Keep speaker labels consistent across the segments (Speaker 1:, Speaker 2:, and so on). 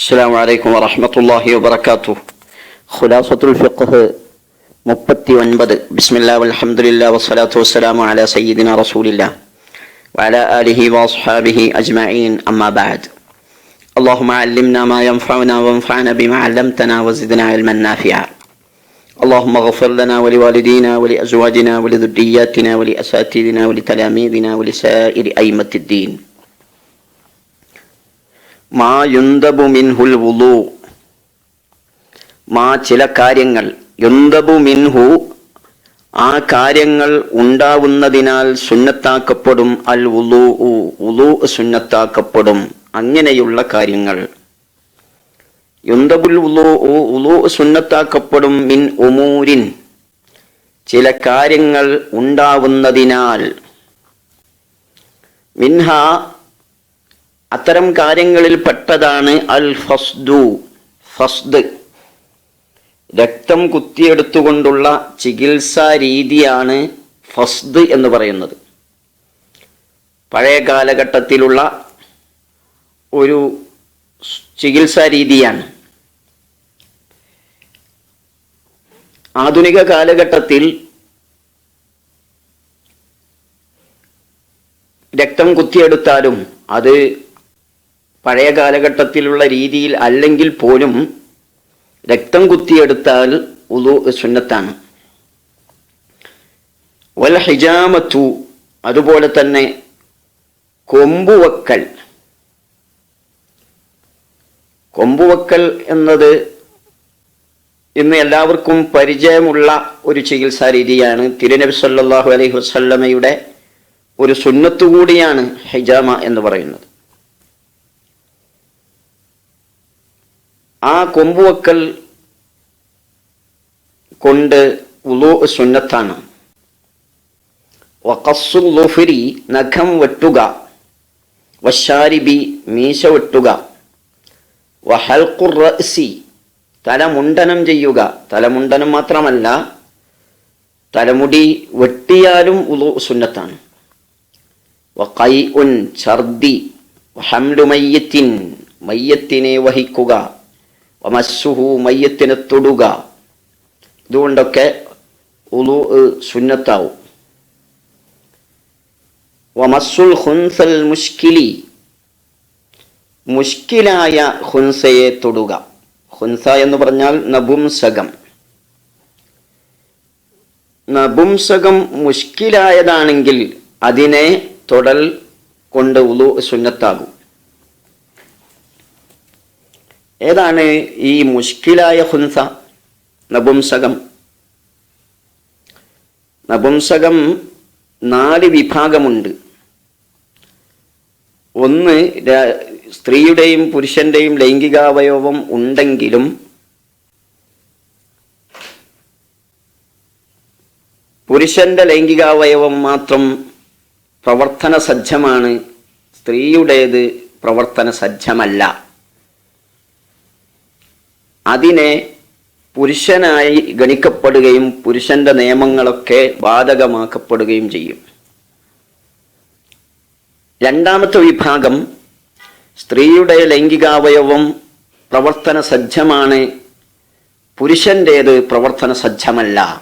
Speaker 1: السلام عليكم ورحمة الله وبركاته خلاصة الفقه മുപ്പത്തി ഒൻപത് ബിസ്മില്ലാ വൽഹംദുലില്ലാ വസ്സലാത്തു വസ്സലാമു അലാ സയ്യിദിന റസൂലില്ലാ وعلى آله وأصحابه أجمعين أما بعد اللهم علمنا ما ينفعنا وانفعنا بما علمتنا وزدنا علما نافعا اللهم اغفر لنا ولوالدينا ولأزواجنا ولذرياتنا ولأساتذتنا ولتلاميذنا ولسائر أئمة الدين മാ യുന്തബു മിൻഹുൽ വുളു. മാ ചില കാര്യങ്ങൾ യുന്തബു മിൻഹു. ആ കാര്യങ്ങൾ ഉണ്ടാവുന്നതിനാൽ സുന്നത്താക്കപ്പെടും അൽ ഉലു ഉലു സുന്നത്താക്കപ്പെടും. അങ്ങനെയുള്ള കാര്യങ്ങൾ. യുന്തബുൽ ഉലു ഉലു സുന്നത്താക്കപ്പെടും മിൻ ഉമൂരിൻ. ചില കാര്യങ്ങൾ ഉണ്ടാവുന്നതിനാൽ. മിൻഹ അത്തരം കാര്യങ്ങളിൽ പെട്ടതാണ് അൽ ഫസ്ദു ഫസ്ദ്. രക്തം കുത്തിയെടുത്തുകൊണ്ടുള്ള ചികിത്സാ രീതിയാണ് ഫസ്ദ് എന്ന് പറയുന്നത്. പഴയ കാലഘട്ടത്തിലുള്ള ഒരു ചികിത്സാ രീതിയാണ്. ആധുനിക കാലഘട്ടത്തിൽ രക്തം കുത്തിയെടുത്താലും അത് പഴയ കാലഘട്ടത്തിലുള്ള രീതിയിൽ അല്ലെങ്കിൽ പോലും രക്തം കുത്തിയെടുത്താൽ ഉദു സുന്നത്താണ്. വൽ ഹിജാമത്തു അതുപോലെ തന്നെ കൊമ്പുവക്കൽ. കൊമ്പുവക്കൽ എന്നത് ഇന്ന് എല്ലാവർക്കും പരിചയമുള്ള ഒരു ചികിത്സാ രീതിയാണ്. തിരുനബി സല്ലാഹു അലൈഹി വസല്ലമയുടെ ഒരു സുന്നത്തു കൂടിയാണ് ഹിജാമ എന്ന് പറയുന്നത്. ആ കൊമ്പുവക്കൽ കൊണ്ട് ഉലോ സുന്നത്താണ്. വഖസ്സുൽ ളുഫ്രി നഖം വെട്ടുക. വശാരിബി മീശ വെട്ടുക. വഹൽഖുർ റഅ്സി തലമുണ്ടനം ചെയ്യുക. തലമുണ്ടനം മാത്രമല്ല തലമുടി വെട്ടിയാലും ഉലു സുന്നത്താണ്. വൈ ഉൻ ഛർദി ഹംലുമയ്യത്തിൻ മയ്യത്തിനെ വഹിക്കുക. വമസ്സുഹു മയ്യത്തിനെ തൊടുക. ഇതുകൊണ്ടൊക്കെ ഉലു സുന്നത്താവും. വമസ്സുൽ ഹുൻസൽ മുഷ്കിലി. മുഷ്കിലായ ഹുൻസയെ തൊടുക. ഹുൻസ എന്ന് പറഞ്ഞാൽ നപുംസകം. നപുംസകം മുഷ്കിലായതാണെങ്കിൽ അതിനെ തൊടൽ കൊണ്ട് ഉലു സുന്നത്താകും. ഏതാണ് ഈ മുഷ്കിലായ ഹുൻസ നപുംസകം. നപുംസകം നാല് വിഭാഗമുണ്ട്. ഒന്ന് സ്ത്രീയുടെയും പുരുഷന്റെയും ലൈംഗികാവയവം ഉണ്ടെങ്കിലും പുരുഷന്റെ ലൈംഗികാവയവം മാത്രം പ്രവർത്തന സജ്ജമാണ് സ്ത്രീയുടേത് പ്രവർത്തന സജ്ജമല്ല അതിനെ പുരുഷനായി ഗണിക്കപ്പെടുകയും പുരുഷന്റെ നിയമങ്ങളൊക്കെ ബാധകമാക്കപ്പെടുകയും ചെയ്യും. രണ്ടാമത്തെ വിഭാഗം സ്ത്രീയുടെ ലൈംഗികാവയവം പ്രവർത്തന സജ്ജമാണ്. പുരുഷന്റേത് പ്രവർത്തന സജ്ജമല്ല.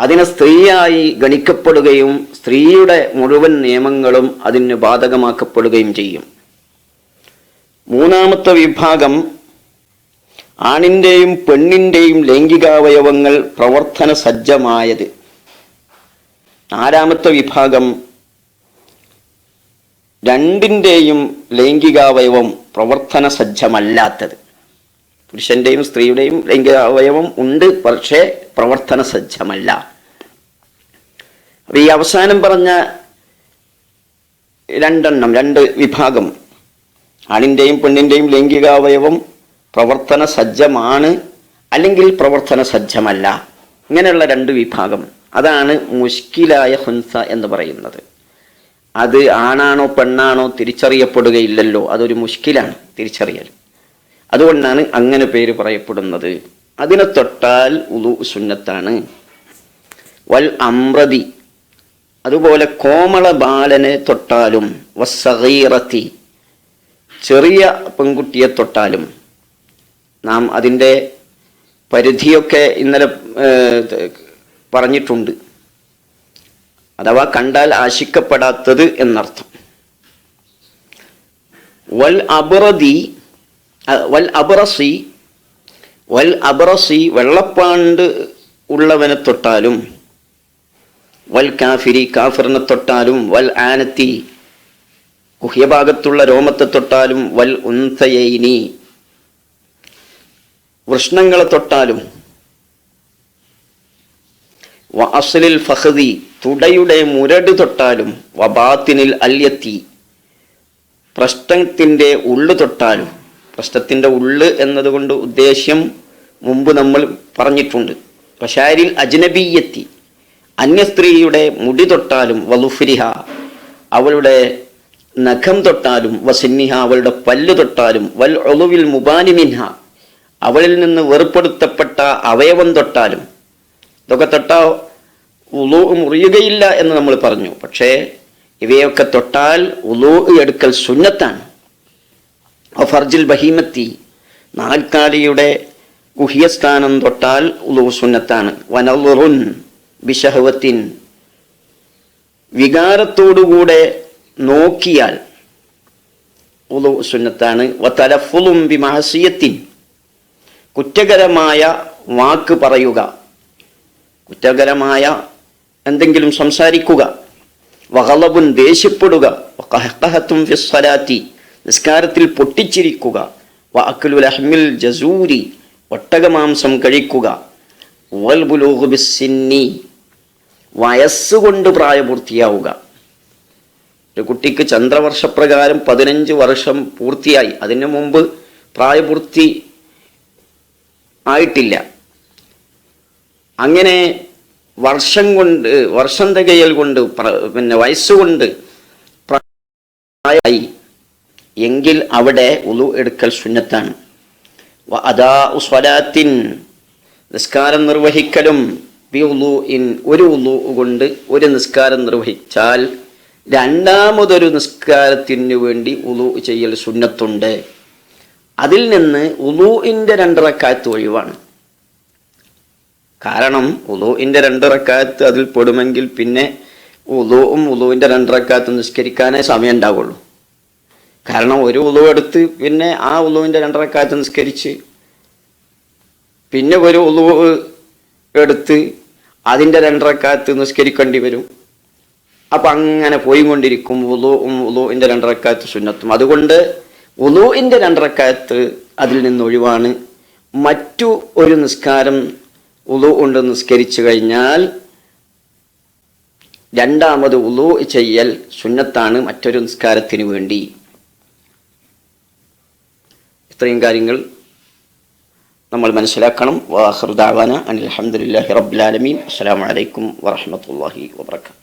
Speaker 1: അതിനെ സ്ത്രീയായി ഗണിക്കപ്പെടുകയും സ്ത്രീയുടെ മുഴുവൻ നിയമങ്ങളും അതിന് ബാധകമാക്കപ്പെടുകയും ചെയ്യും. മൂന്നാമത്തെ വിഭാഗം ആണിന്റെയും പെണ്ണിന്റെയും ലൈംഗികാവയവങ്ങൾ പ്രവർത്തന സജ്ജമായത് നാലാമത്തെ വിഭാഗം രണ്ടിന്റെയും ലൈംഗികാവയവം പ്രവർത്തന സജ്ജമല്ലാത്തത് പുരുഷന്റെയും സ്ത്രീയുടെയും ലൈംഗികാവയവം ഉണ്ട് പക്ഷേ പ്രവർത്തന സജ്ജമല്ല ഈ അവസാനം പറഞ്ഞ രണ്ടെണ്ണം രണ്ട് വിഭാഗം ആണിന്റെയും പെണ്ണിന്റെയും ലൈംഗികാവയവം പ്രവർത്തന സജ്ജമാണ് അല്ലെങ്കിൽ പ്രവർത്തന സജ്ജമല്ല. ഇങ്ങനെയുള്ള രണ്ട് വിഭാഗം. അതാണ് മുഷ്കിലായ ഹുൻസ എന്ന് പറയുന്നത്. അത് ആണാണോ പെണ്ണാണോ തിരിച്ചറിയപ്പെടുകയില്ലല്ലോ. അതൊരു മുഷ്കിലാണ് തിരിച്ചറിയൽ. അതുകൊണ്ടാണ് അങ്ങനെ പേര് പറയപ്പെടുന്നത്. അതിനെ തൊട്ടാൽ ഉദു സുന്നത്താണ്. വൽ അമ്രതി. അതുപോലെ കോമള ബാലനെ തൊട്ടാലും. വസീറത്തി ചെറിയ പെൺകുട്ടിയെ തൊട്ടാലും. നാം അതിന്റെ പരിധിയൊക്കെ ഇന്നലെ പറഞ്ഞിട്ടുണ്ട്. അഥവാ കണ്ടാൽ ആശിക്കപ്പെടാത്തത് എന്നർത്ഥം. വൽ അബറദി വൽ അബറസി വൽ അബറസി വെള്ളപ്പാണ്ട് ഉള്ളവനെ തൊട്ടാലും വൽ കാഫിരി കാഫിറിനെ തൊട്ടാലും വൽ ആനത്തി ഗുഹ്യഭാഗത്തുള്ള രോമത്തെ തൊട്ടാലും വൽ ഉന്തയൈനി വൃഷ്ണങ്ങളെ തൊട്ടാലും. വാസലിൽ ഫഹദി തുടയുടെ മുരട് തൊട്ടാലും. വബാത്തിനിൽ അല്യത്തി പ്രശ്നത്തിന്റെ ഉള്ളു തൊട്ടാലും. പ്രശ്നത്തിന്റെ ഉള്ള് എന്നതുകൊണ്ട് ഉദ്ദേശ്യം മുമ്പ് നമ്മൾ പറഞ്ഞിട്ടുണ്ട്. വശാരിൽ അജ്നബീയത്തി അന്യസ്ത്രീയുടെ മുടി തൊട്ടാലും. വലുഫിരിഹ അവളുടെ നഖം തൊട്ടാലും. വസിന്നിഹ അവളുടെ പല്ല് തൊട്ടാലും. വൽ ഒളുവിൽ മുബാനിമിൻഹ അവളിൽ നിന്ന് വേർപ്പെടുത്തപ്പെട്ട അവയവം തൊട്ടാലും ഇതൊക്കെ തൊട്ടാ ഉളു മുറിയുകയില്ല എന്ന് നമ്മൾ പറഞ്ഞു. പക്ഷേ ഇവയൊക്കെ തൊട്ടാൽ ഉളു എടുക്കൽ സുന്നത്താണ്. ഫർജിൽ ബഹീമത്തി നാൽക്കാലിയുടെ ഗുഹ്യസ്ഥാനം തൊട്ടാൽ ഉലു സുന്നത്താണ്. വനലുറുൻ ബിഷഹവത്തിൻ വികാരത്തോടുകൂടെ നോക്കിയാൽ ഉലു സുന്നത്താണ്. വ വതലഫുലും ബിമഹസിയത്തിൻ കുറ്റകരമായ വാക്ക് പറയുക. കുറ്റകരമായ എന്തെങ്കിലും സംസാരിക്കുക. വഹളവും ദേഷ്യപ്പെടുക. കഹത്തും ഫിസ്സലാത്തി. നിസ്കാരത്തിൽ പൊട്ടിച്ചിരിക്കുക. വഅക്ലുൽ അഹ്മിൽ ജസൂരി. ഒട്ടകമാംസം കഴിക്കുക. വൽ ബുലൂഗു വയസ്സുകൊണ്ട് പ്രായപൂർത്തിയാവുക. ഒരു കുട്ടിക്ക് ചന്ദ്രവർഷപ്രകാരം പതിനഞ്ച് വർഷം പൂർത്തിയായി. അതിനു മുമ്പ് പ്രായപൂർത്തി ആയിട്ടില്ല. അങ്ങനെ വർഷം കൊണ്ട് വർഷം തികയൽ കൊണ്ട് പിന്നെ വയസ്സുകൊണ്ട് പ്രായമായി. എങ്കിൽ അവിടെ ഉളു എടുക്കൽ സുന്നത്താണ്. അതാ സ്വലാത്തിൻ നിസ്കാരം നിർവഹിക്കലും ബി ഉളു ഇൻ ഒരു ഉളു കൊണ്ട് ഒരു നിസ്കാരം നിർവഹിച്ചാൽ രണ്ടാമതൊരു നിസ്കാരത്തിനു വേണ്ടി ഉളു ചെയ്യൽ സുന്നത്തുണ്ട്. അതിൽ നിന്ന് ഉലൂഇന്റെ രണ്ടിറക്കാത്ത് ഒഴിവാണ്. കാരണം ഉലൂഇന്റെ രണ്ടിറക്കാത്ത് അതിൽ പെടുമെങ്കിൽ പിന്നെ ഉലുവും ഉലുവിന്റെ രണ്ടിറക്കാത്ത് നിസ്കരിക്കാനേ സമയം ഉണ്ടാവുള്ളൂ കാരണം ഒരു ഉളു എടുത്ത് പിന്നെ ആ ഉളുവിന്റെ രണ്ടിറക്കാത്ത് നിസ്കരിച്ച് പിന്നെ ഒരു ഉളു എടുത്ത് അതിന്റെ രണ്ടിറക്കാത്ത് നിസ്കരിക്കേണ്ടി വരും. അപ്പം അങ്ങനെ പോയിക്കൊണ്ടിരിക്കും ഉളുവും ഉളുവിന്റെ രണ്ടിറക്കാത്ത് സുന്നത്തും. അതുകൊണ്ട് ഉളുവിന്റെ രണ്ടറക്കാലത്ത് അതിൽ നിന്ന് ഒഴിവാണ്. മറ്റു ഒരു നിസ്കാരം ഉളു കൊണ്ട് നിസ്കരിച്ചു കഴിഞ്ഞാൽ രണ്ടാമത് ഉളു ചെയ്യൽ സുന്നത്താണ് മറ്റൊരു നിസ്കാരത്തിന് വേണ്ടി. ഇത്രയും കാര്യങ്ങൾ നമ്മൾ മനസ്സിലാക്കണം. വാഹൃദാവാന അനിൽ അഹമ്മദില്ലാഹി റബ്ബുലാലമീൻ അസ്സലാമു അലൈക്കും വറഹ്മത്തുള്ളാഹി വബറകാതുഹു